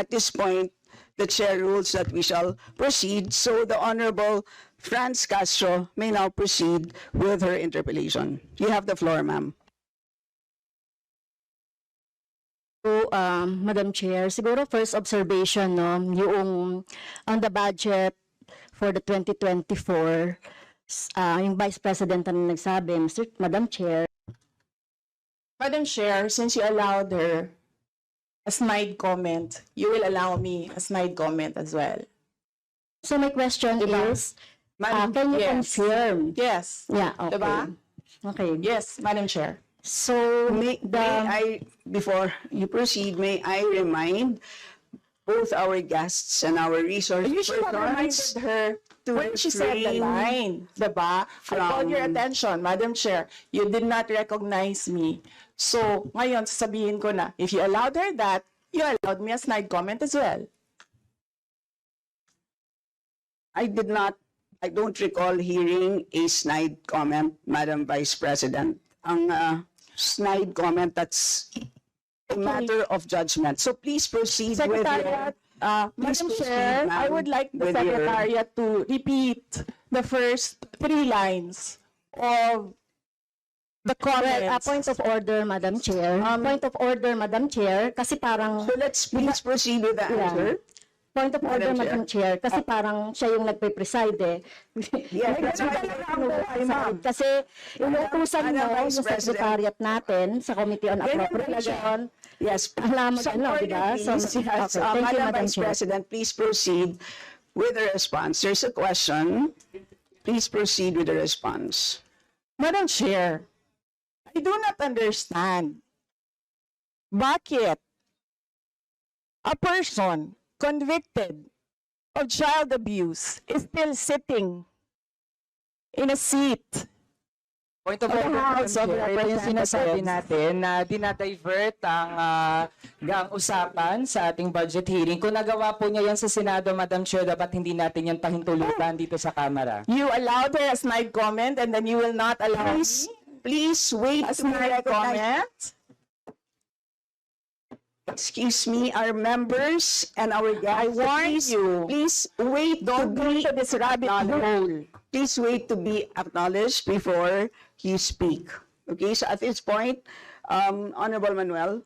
at this point, the chair rules that we shall proceed. So the Honorable Franz Castro may now proceed with her interpellation. You have the floor, ma'am. So, um, Madam Chair, siguro first observation, no, yung on the budget for the 2024, s- ah, yung Vice President na nagsabi, Mr. Madam Chair, Madam Chair, since you allowed her a snide comment, you will allow me a snide comment as well. so my question Diba? is, Madam, can you yes. confirm? Yes. Yeah, okay. Diba? Okay. Yes, Madam Chair. So, may, the, may I, before you proceed, may I remind both our guests and our resource You should have reminded her to when she said the line, diba? I called your from- attention, Madam Chair. You did not recognize me. So, ngayon, sasabihin ko na, if you allowed her that, you allowed me a snide comment as well. I did not, I don't recall hearing a snide comment, Madam Vice President. Ang uh, snide comment, that's a matter of judgment. So please proceed with your... Secretariat, uh, Please Madam Chair, I would like the with your- Secretariat to repeat the first three lines of the well, a comments. point of order, Madam Chair. Um, point of order, Madam Chair, kasi parang, So let's please proceed with the Yeah. answer. point of order, Madam Chair. Madam Chair, kasi parang siya yung nagpe-preside eh. Yes, that's Preside. Kasi inutusan mo yung President. secretariat natin sa Committee on Appropriation. Yes. Alam mo, Some ano, order, di ba? So, please. Yes. okay, Uh, thank you, Madam Madam Vice Chair. President, please proceed with the response. There's a question. Please proceed with the response. Madam Chair, I do not understand. Bakit a person convicted of child abuse is still sitting in a seat Point of order, House Madam of Chair, ito yung sinasabi natin na dinadivert ang, ah, ang usapan sa ating budget hearing. Kung nagawa po niya yan sa Senado, Madam Chair, dapat hindi natin yan pahintulutan dito sa Kamara. You allowed her a snide comment and then you will not allow me please wait a to recognized. comment? Excuse me, our members and our guests. I warned please, you. Please wait Don't to be to this rabbit hole. please wait to be acknowledged before you speak. Okay, so at this point, um, Honorable Manuel,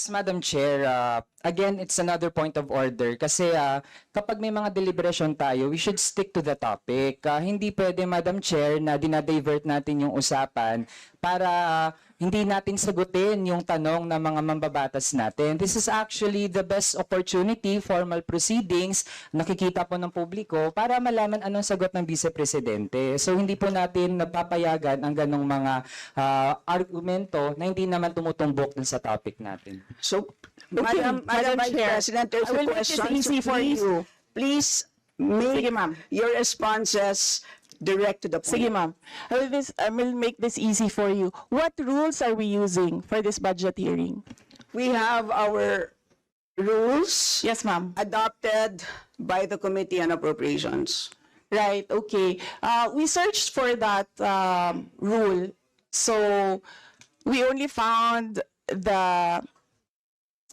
Yes, Madam Chair, uh, again, it's another point of order kasi uh, kapag may mga deliberation tayo, we should stick to the topic. Uh, hindi pwede, Madam Chair, na dinadivert natin yung usapan para uh, hindi natin sagutin yung tanong ng mga mambabatas natin. This is actually the best opportunity, formal proceedings, nakikita po ng publiko para malaman anong sagot ng Vice Presidente. So hindi po natin napapayagan ang ganong mga uh, argumento na hindi naman tumutumbok dun sa topic natin. so, Madam, Madam Madam Vice Chair, President, there's I a will make this question. for please, you. Please make Sige, your responses direct to the point. Sige, ma'am. I will, this, I will make this easy for you. What rules are we using for this budget hearing? We have our rules Yes, ma'am. adopted by the Committee on Appropriations. Right, okay. Uh, we searched for that um, rule. So we only found the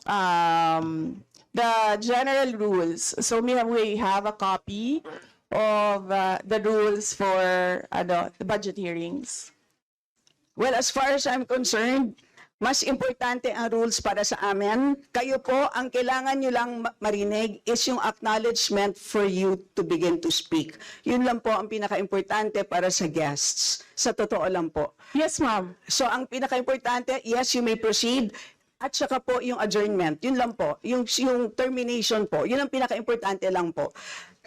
um, the general rules. So we have, we have a copy of uh, the rules for ano, the budget hearings. Well, as far as I'm concerned, mas importante ang rules para sa amin. Kayo po, ang kailangan nyo lang ma- marinig is yung acknowledgement for you to begin to speak. Yun lang po ang pinaka-importante para sa guests. Sa totoo lang po. Yes, ma'am. So ang pinaka-importante, yes, you may proceed. At saka po yung adjournment, yun lang po. Yung, yung termination po, yun ang pinaka-importante lang po.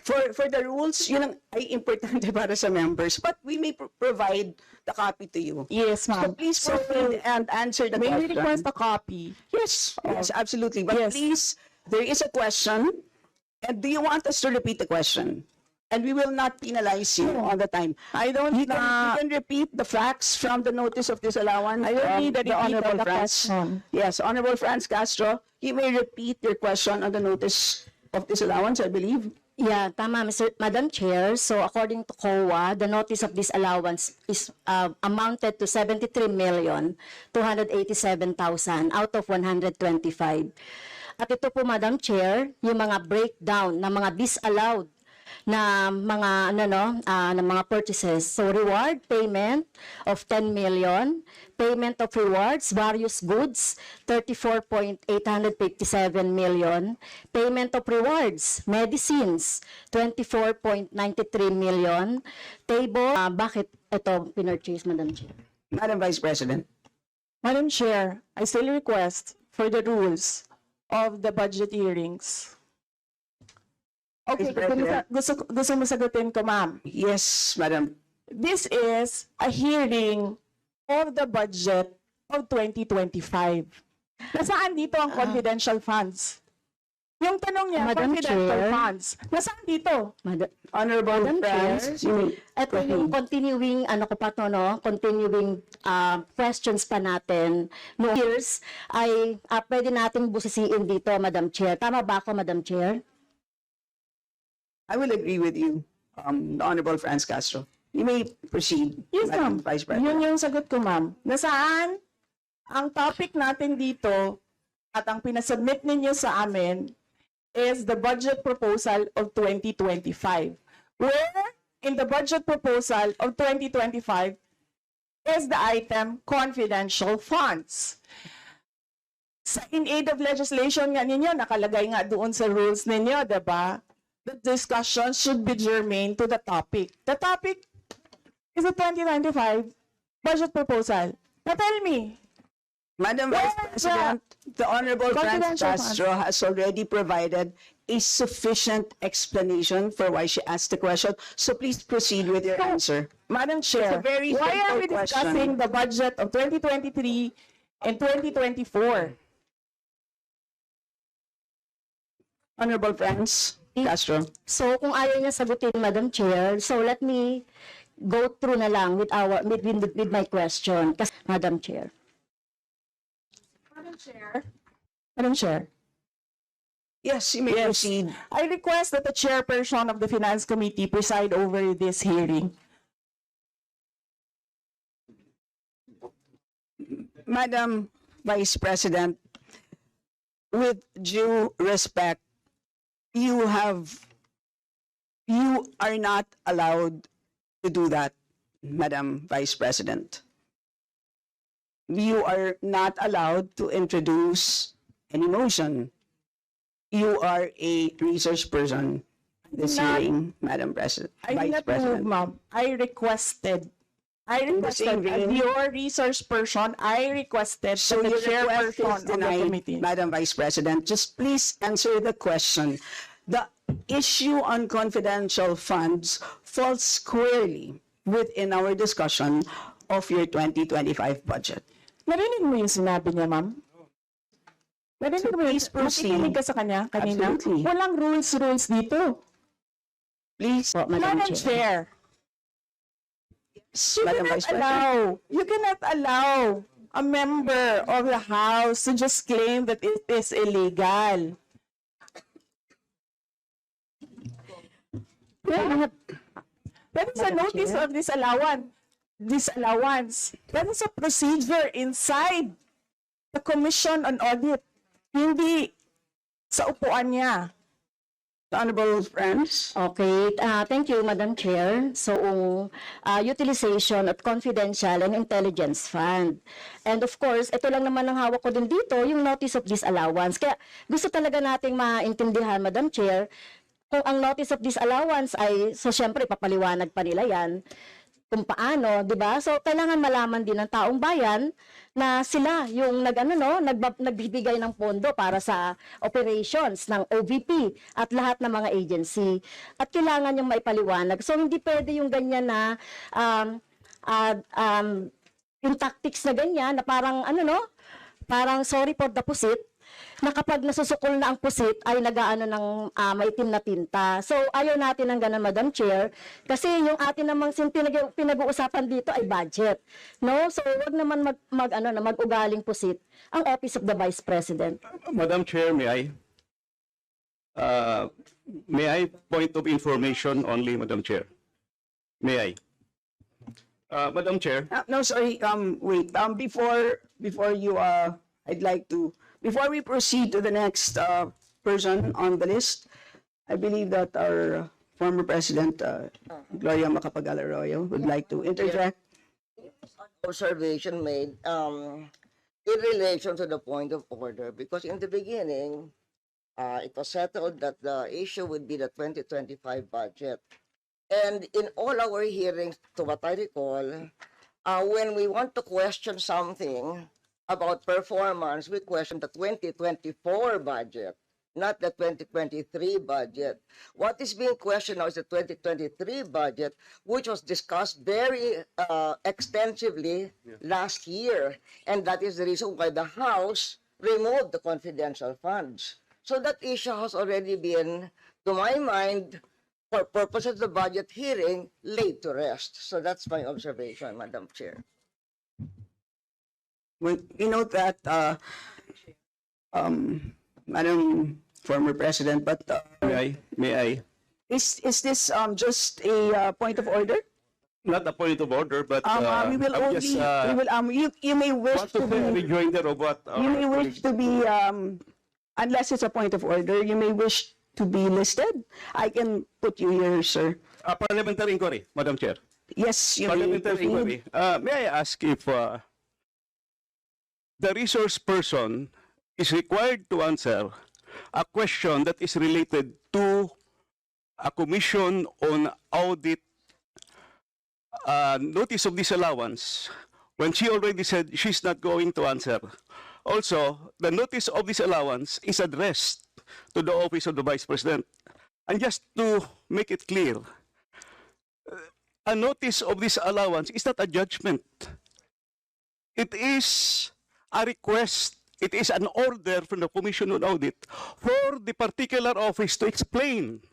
For, for the rules, yun ang ay importante para sa members. But we may pro- provide the copy to you. Yes, So ma'am. please proceed and answer the May we question. request a copy? Yes, yes, absolutely. But Yes. please, there is a question. And do you want us to repeat the question? And we will not penalize you all the time. I don't You can, you can repeat the facts from the notice of disallowance. I don't need a the repeat of Honorable the Franz. question. Yes, Honorable Franz Castro, you may repeat your question on the notice of disallowance, I believe. Yeah, tama, Mr. Madam Chair. So according to COA, the notice of disallowance is uh, amounted to 73 million 287,000 out of 125. At ito po, Madam Chair, yung mga breakdown ng mga disallowed na mga ano no, ah, ng mga purchases. So reward payment of 10 million, payment of rewards, various goods, 34.857 million, payment of rewards, medicines, 24.93 million, table, ah, bakit ito pinurchase, Madam Chair? Madam Vice President. Madam Chair, I still request for the rules of the budget hearings. Okay, gusto gusto, gusto mo sagutin ko, ma'am. Yes, Madam. This is a hearing of the budget of 2025. Nasaan dito ang confidential funds? Yung tanong niya, Madam confidential Chair. funds. Nasaan dito? Madam, Honorable Madam friends, Chair, you may Ito yung continuing, ano ko pa to, no? Continuing uh, questions pa natin. No years, ay uh, pwede nating busisiin dito, Madam Chair. Tama ba ako, Madam Chair? I will agree with you, um, the Honorable Franz Castro. You may proceed, Yes, Madam ma'am. Vice Yun President. yung sagot ko, ma'am. Nasaan ang topic natin dito at ang pinasubmit ninyo sa amin is the budget proposal of 2025. Where in the budget proposal of 2025 is the item confidential funds. Sa in aid of legislation nga ninyo, nakalagay nga doon sa rules ninyo, 'di ba? The discussion should be germane to the topic. The topic is the 2025 budget proposal. Now tell me, Madam Vice President, the Honorable Franz? Castro has already provided a sufficient explanation for why she asked the question. So please proceed with your answer. Madam Chair, It's a very why are we simple discussing the budget of 2023 and 2024? Honorable Franz Castro. So kung ayaw niya sagutin, Madam Chair, so let me go through na lang with our with, with, with my question. Kasi, Madam Chair. Madam Chair. Madam Chair. Yes, you may Yes. proceed. I request that the chairperson of the Finance Committee preside over this hearing. Madam Vice President, with due respect, you have, you are not allowed to do that, Madam Vice President. You are not allowed to introduce any motion. You are a research person this Not- hearing, Madam President, I did Vice not move, President. ma'am. I requested. I requested, as vein- your research person, I requested So that the your request chairperson of the denied, committee. Madam Vice President. Just please answer the question. The issue on confidential funds falls squarely within our discussion of your 2025 budget. Narinig mo yung sinabi niya, ma'am? Narinig mo yung, please proceed. nakikinig ka sa kanya kanina? Absolutely. Walang rules, rules dito. Please, Madam, Madam Chair. Chair, you Madam cannot Vice allow, you cannot allow a member of the House to just claim that it is illegal. That is a notice of disallowance. Disallowance. That is a procedure inside the Commission on Audit. Hindi sa upuan niya. Honorable friends, Okay, uh, thank you, Madam Chair. So, uh, utilization at confidential and intelligence fund. And of course, ito lang naman ang hawak ko din dito, yung notice of disallowance. Kaya gusto talaga nating maintindihan, Madam Chair, kung ang notice of disallowance ay, so syempre, papaliwanag pa nila yan, kung paano, 'di ba? So kailangan malaman din ng taong bayan na sila yung nag ano no, nagbab- nagbibigay ng pondo para sa operations ng OVP at lahat ng mga agency. At kailangan yung maipaliwanag. So hindi pwede yung ganyan na um ah, um yung tactics na ganyan na parang ano no, parang sorry for the pusit na kapag nasusukol na ang pusit ay nagaano ng ah, maitim na tinta. So ayaw natin ng ganun, Madam Chair, kasi yung atin namang pinag-uusapan dito ay budget. No? So wag naman mag, mag ano na mag-ugaling pusit ang Office of the Vice President. Madam Chair, may I? Uh, May I point of information only, Madam Chair? May I? Uh, Madam Chair, Uh, no, sorry, um, wait, um, before, before you, uh, I'd like to, before we proceed to the next, uh, person on the list, I believe that our former president, uh, Gloria Macapagal Arroyo would like to interject. observation made um, in relation to the point of order because in the beginning, uh, it was settled that the issue would be the 2025 budget. And in all our hearings, to what I recall, uh, when we want to question something about performance, we question the 2024 budget, not the 2023 budget. What is being questioned now is the 2023 budget, which was discussed very uh, extensively last year. And that is the reason why the House removed the confidential funds. So that issue has already been, to my mind, for purposes of the budget hearing, laid to rest. So that's my observation, Madam Chair. We, we note that, uh, um, Madam former president, but, uh, may I? May I? is, is this, um, just a, uh, point of order? Not a point of order, but Um, uh, uh, we will I'm only, just, we uh, will, um, you, you may wish want to to be. a rejoinder of what our You may wish to be, um, unless it's a point of order, you may wish to be listed. I can put you here, sir. uh, parliamentary inquiry, Madam Chair. Yes, you may Parliamentary proceed. inquiry. Uh, may I ask if uh, the resource person is required to answer a question that is related to a commission on audit uh, notice of disallowance when she already said she's not going to answer. Also, the notice of disallowance is addressed to the office of the Vice President. And just to make it clear, a notice of disallowance is not a judgment. It is a request. It is an order from the Commission on Audit for the particular office to explain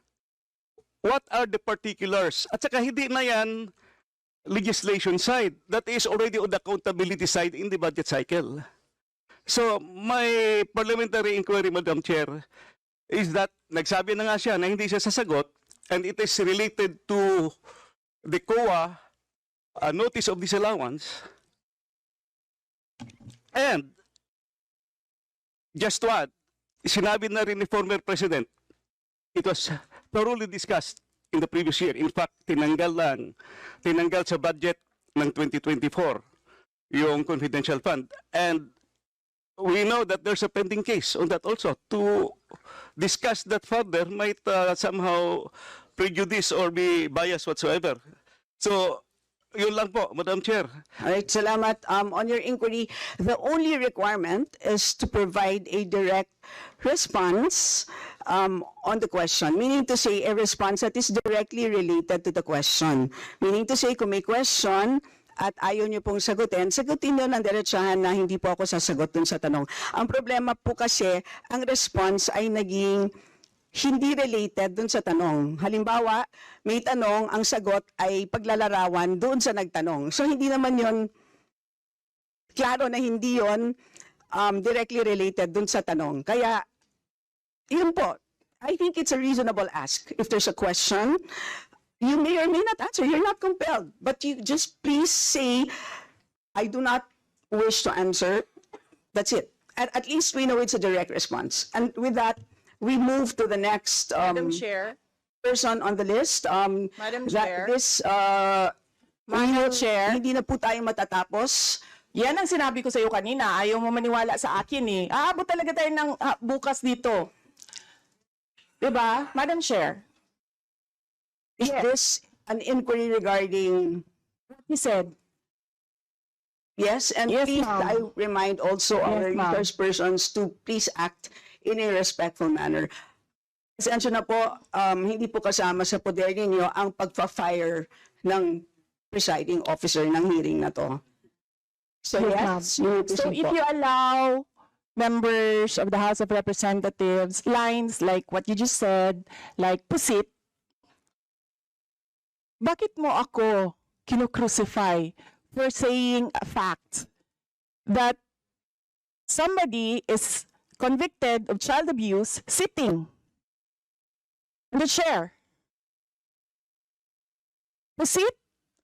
what are the particulars. At saka hindi na yan legislation side. That is already on the accountability side in the budget cycle. So, my parliamentary inquiry, Madam Chair, is that nagsabi na nga siya na hindi siya sasagot and it is related to the COA uh, notice of disallowance. And just add, sinabi na rin ni former President, it was thoroughly discussed in the previous year. In fact, tinanggal lang, tinanggal sa budget ng 2024 yung confidential fund. And we know that there's a pending case on that also. To discuss that further might uh, somehow prejudice or be biased whatsoever. So, yun lang po, Madam Chair. All right, salamat. Um, on your inquiry, the only requirement is to provide a direct response um, on the question. Meaning to say, a response that is directly related to the question. Meaning to say, kung may question, at ayaw niyo pong sagutin, sagutin niyo ng diretsahan na hindi po ako sasagot dun sa tanong. Ang problema po kasi, ang response ay naging hindi related dun sa tanong. Halimbawa, may tanong, ang sagot ay paglalarawan doon sa nagtanong. So hindi naman yon klaro na hindi yon um, directly related dun sa tanong. Kaya, yun po, I think it's a reasonable ask. If there's a question, you may or may not answer. You're not compelled. But you just please say, I do not wish to answer. That's it. At, at least we know it's a direct response. And with that, we move to the next um, Madam Chair, person on the list. Um, Madam that Chair. This, uh, Madam will- Chair. Hindi na po tayo matatapos. yan ang sinabi ko sa iyo kanina. Ayaw mo maniwala sa akin eh. Aabot talaga tayo ng ah, bukas dito. 'Di ba? Madam Chair, Is this an inquiry regarding, he said, yes, and Yes, please, ma'am. I remind also our Yes, ma'am. resource persons to please act in a respectful manner. Pasensya na po, um, hindi po kasama sa poder ninyo ang pagpa-fire ng presiding officer ng hearing na to. So Yes, yes, you So if you allow members of the House of Representatives lines like what you just said, like pusit, bakit mo ako kinukrucify for saying a fact that somebody is convicted of child abuse sitting? the chair. The seat,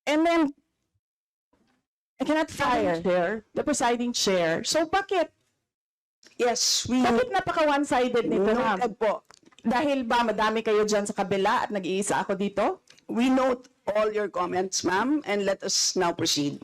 and then I cannot fire chair, the presiding chair. So bakit? Yes, we Bakit napaka one-sided nito, ma'am? po. Dahil ba madami kayo dyan sa kabila at nag-iisa ako dito? We note all your comments, ma'am, and let us now proceed.